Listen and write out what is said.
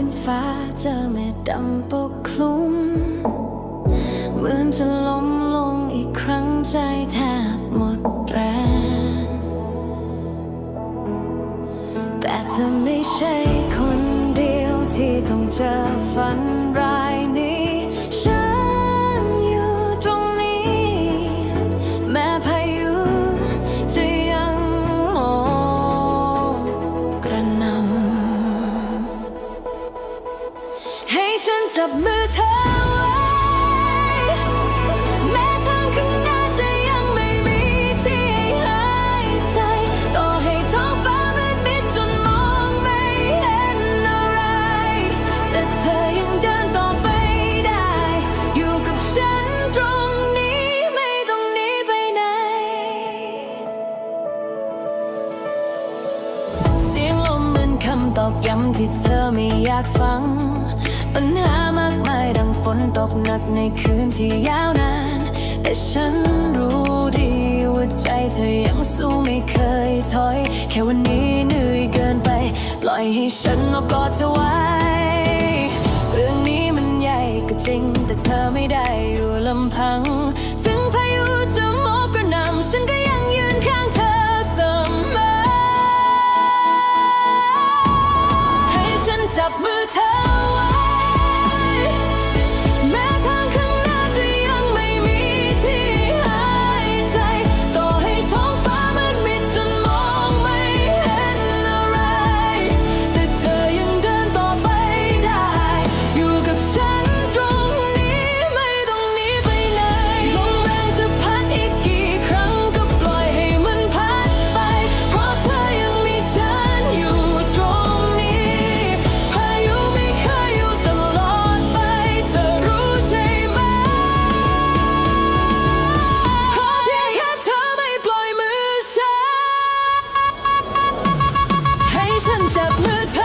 ขึ้นฟ้าเจอเมฆดำปกคลุมเหมือนจะล้มลงอีกครั้งใจแทบหมดแรง แต่เธอไม่ใช่คนเดียวที่ต้องเจอฝันร้าย ให้ฉันจับมือเธอไว้แม้ทางข้างหน้าจะยังไม่มีที่ให้หายใจต่อให้ท้องฟ้ามืดมิดจนมองไม่เห็นอะไร แต่เธอยังเดินต่อไปได้ อยู่กับฉันตรงนี้ไม่ต้องหนีไปไหน เสียงลมเหมือนคำตอกย้ำที่เธอไม่อยากฟัง ปัญหามากมายดังฝนตกหนักในคืนที่ยาวนาน แต่ฉันรู้ดีว่าใจเธอยังสู้ไม่เคยถอย แค่วันนี้เหนื่อยเกินไป ปล่อยให้ฉันอบกอดเธอไว้ เรื่องนี้มันใหญ่ก็จริง แต่เธอไม่ได้อยู่ลำพัง Jump